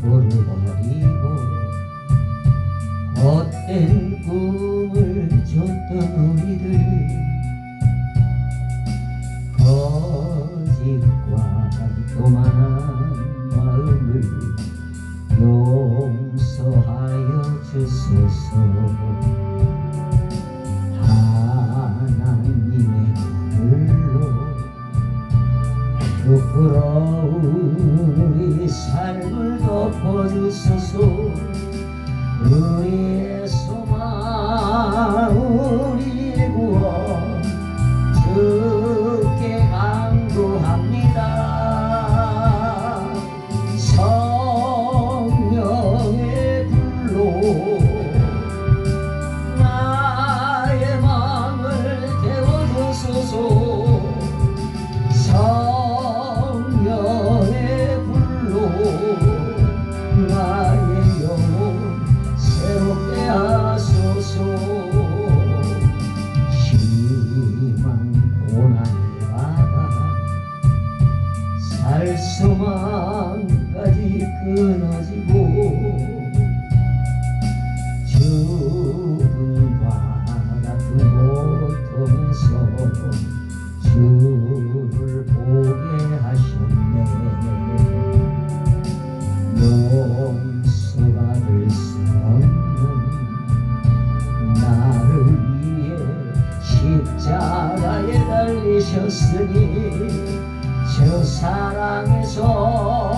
돌을 버리고 헛된 꿈을 줬던 우리들. 거짓과 교만한 마음을 용서하여 주소서. 하나님의 말로 부끄러운 삶을 덮어주소서. 우리의 소망 심한 고난의 바다 살소망까지 끊어지고 죽음과 같은 고통에서 주를 보게 하셨네. 되셨으니 저 사랑에서